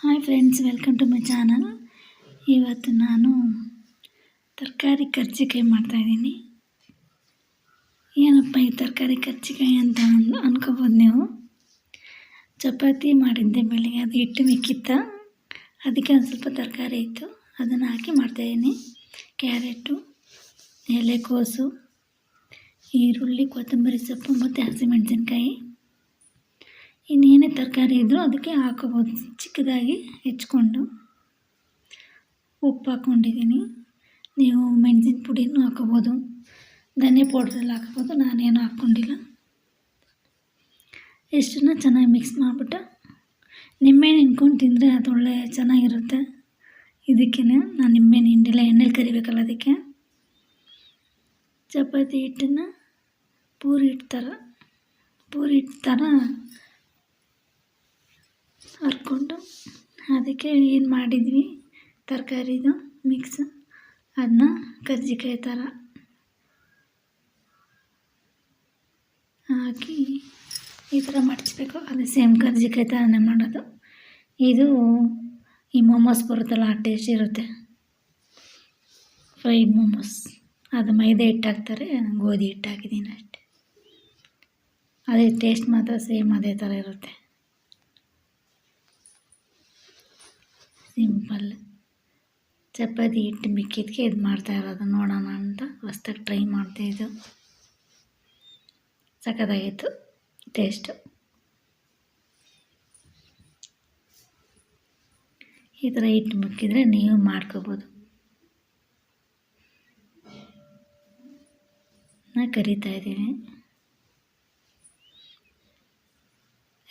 Hi friends welcome to my channel ಇವತ್ತು ನಾನು ತರಕಾರಿ ಕರ್ಜಿಕಾಯಿ ಮಾಡ್ತಾಯಿದ್ದೀನಿ ಏನಪ್ಪ ಈ ತರಕಾರಿ ಕರ್ಜಿಕಾಯಿ ಅಂತ ಅನ್ ಅನ್ಕೋಬೋದು ನೀವು ಚಪಾತಿ ಮಾಡಿದ್ದೆ ಬೆಳಿಗ್ಗೆ ಅದು ಹಿಟ್ಟು ಮಿಕ್ಕಿತ್ತ ಅದಕ್ಕೆ ಒಂದು ಸ್ವಲ್ಪ ತರಕಾರಿ ಇತ್ತು ಅದನ್ನು ಹಾಕಿ ಮಾಡ್ತಾಯಿದ್ದೀನಿ ಕ್ಯಾರೆಟು ಎಲೆಕೋಸು ಈರುಳ್ಳಿ ಕೊತ್ತಂಬರಿ ಸೊಪ್ಪು ಮತ್ತು ಹಸಿಮೆಣಸಿನ್ಕಾಯಿ ಇನ್ನೇನೇ ತರಕಾರಿ ಇದ್ದರೂ ಅದಕ್ಕೆ ಹಾಕೋಬೋದು. ಚಿಕ್ಕದಾಗಿ ಹೆಚ್ಕೊಂಡು ಉಪ್ಪು ಹಾಕ್ಕೊಂಡಿದ್ದೀನಿ. ನೀವು ಮೆಣಸಿನ ಪುಡಿನೂ ಹಾಕೋಬೋದು. ಧನಿಯಾ ಪೌಡ್ರೆಲ್ಲ ಹಾಕೋಬೋದು. ನಾನೇನು ಹಾಕ್ಕೊಂಡಿಲ್ಲ. ಇಷ್ಟನ್ನು ಚೆನ್ನಾಗಿ ಮಿಕ್ಸ್ ಮಾಡಿಬಿಟ್ಟು ನಿಂಬೆಹಣ್ಣು ಹಿಂಡ್ಕೊಂಡು ತಿಂದರೆ ಅದು ಒಳ್ಳೆ ಚೆನ್ನಾಗಿರುತ್ತೆ. ಇದಕ್ಕೇ ನಾನು ನಿಂಬೆಹಣ್ಣು ಹಿಂಡಿಲ್ಲ ಎಣ್ಣೆಲಿ ಕರಿಬೇಕಲ್ಲ ಅದಕ್ಕೆ. ಚಪಾತಿ ಹಿಟ್ಟನ್ನು ಪೂರಿ ಹಿಟ್ಟು ಥರ, ಪೂರಿ ಹಿಟ್ಟು ಥರ ಹರ್ಕೊಂಡು ಅದಕ್ಕೆ ಏನು ಮಾಡಿದ್ವಿ? ತರಕಾರಿದು ಮಿಕ್ಸ್ ಅದನ್ನ ಕರ್ಜಿಕಾಯಿ ಥರ ಹಾಕಿ ಈ ಥರ ಮಡಚಬೇಕು ಅದು ಸೇಮ್ ಕರ್ಜಿಕಾಯಿ ಥರನೇ ಮಾಡೋದು. ಇದು ಈ ಮೊಮೋಸ್ ಬರುತ್ತಲ್ಲ, ಆ ಟೇಸ್ಟ್ ಇರುತ್ತೆ. ಫ್ರೈಡ್ ಮೊಮೋಸ್ ಅದು ಮೈದಾ ಹಿಟ್ಟು ಹಾಕ್ತಾರೆ ಗೋಧಿ ಹಿಟ್ಟು ಹಾಕಿದ್ದೀನಿ ಅಷ್ಟೆ. ಅದೇ ಟೇಸ್ಟ್ ಮಾತ್ರ ಸೇಮ್ ಅದೇ ಥರ ಇರುತ್ತೆ. ಸಿಂಪಲ್. ಚಪಾತಿ ಹಿಟ್ಟು ಮಿಕ್ಕಿದ್ಕೆ ಇದು ಮಾಡ್ತಾ ಇರೋದು. ನೋಡೋಣ ಅಂತ ಹೊಸ್ದಾಗಿ ಟ್ರೈ ಮಾಡ್ತಾಯಿದ್ದು ಸಖತ್ತಾಗಿತ್ತು. ಟೇಸ್ಟು. ಈ ಥರ ಹಿಟ್ಟು ಮಿಕ್ಕಿದ್ರೆ ನೀವು ಮಾಡ್ಕೋಬೋದು. ನಾ ಕರಿತಾ ಇದ್ದೀನಿ.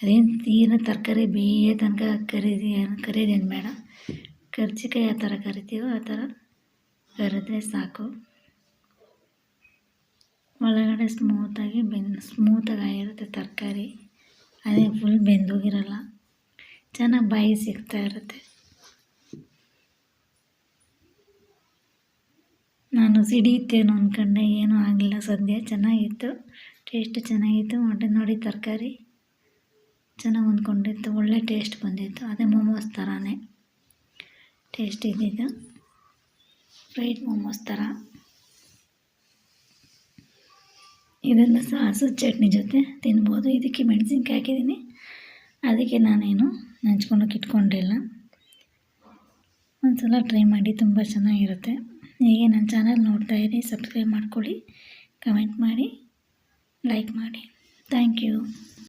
ಅದೇನು ತೀರ ತರಕಾರಿ ಬೇಯೋ ತನಕ ಕರೀದಿ ಕರಿಯೋದೇನು ಬೇಡ ಕರ್ಜಿಕಾಯಿ ಯಾವ ಥರ ಕರಿತೀವೋ ಆ ಥರ ಕರೆದ್ರೆ ಸಾಕು. ಒಳಗಡೆ ಸ್ಮೂತಾಗಿ ಬೆನ್ ಸ್ಮೂತಾಗಿ ಆಗಿರುತ್ತೆ ತರಕಾರಿ. ಅದೇ ಫುಲ್ ಬೆಂದೋಗಿರಲ್ಲ. ಚೆನ್ನಾಗಿ ಬಾಯಿ ಸಿಗ್ತಾ ಇರುತ್ತೆ. ನಾನು ಸಿಡಿಯುತ್ತೇನೋ ಅಂದ್ಕೊಂಡೆ ಏನೂ ಆಗಲಿಲ್ಲ. ಸದ್ಯ ಚೆನ್ನಾಗಿತ್ತು, ಟೇಸ್ಟ್ ಚೆನ್ನಾಗಿತ್ತು. ಮತ್ತು ನೋಡಿ ತರಕಾರಿ. ಚೆನ್ನಾಗಿ ಹೊಂದ್ಕೊಂಡಿತ್ತು ಒಳ್ಳೆ ಟೇಸ್ಟ್ ಬಂದಿತ್ತು. ಅದೇ ಮೋಮೋಸ್ ಥರನೇ ಟೇಸ್ಟ್ ಇದ್ದಿದ್ದು. ಫ್ರೈಡ್ ಮೋಮೋಸ್ ಥರ ಇದನ್ನು ಸಾಸು ಚಟ್ನಿ ಜೊತೆ ತಿನ್ಬೋದು. ಇದಕ್ಕೆ ಮೆಣಸಿನ್ಕಾಯಿ ಹಾಕಿದ್ದೀನಿ. ಅದಕ್ಕೆ ನಾನೇನು ನೆಂಚ್ಕೊಳಕ್ಕೆ ಇಟ್ಕೊಂಡಿಲ್ಲ ಒಂದು ಸಲ ಟ್ರೈ ಮಾಡಿ ತುಂಬ ಚೆನ್ನಾಗಿರುತ್ತೆ. ಹೀಗೆ ನನ್ನ ಚಾನಲ್ ಇರಿ ಸಬ್ಸ್ಕ್ರೈಬ್ ಮಾಡ್ಕೊಳ್ಳಿ ಕಮೆಂಟ್ ಮಾಡಿ ಲೈಕ್ ಮಾಡಿ. Thank you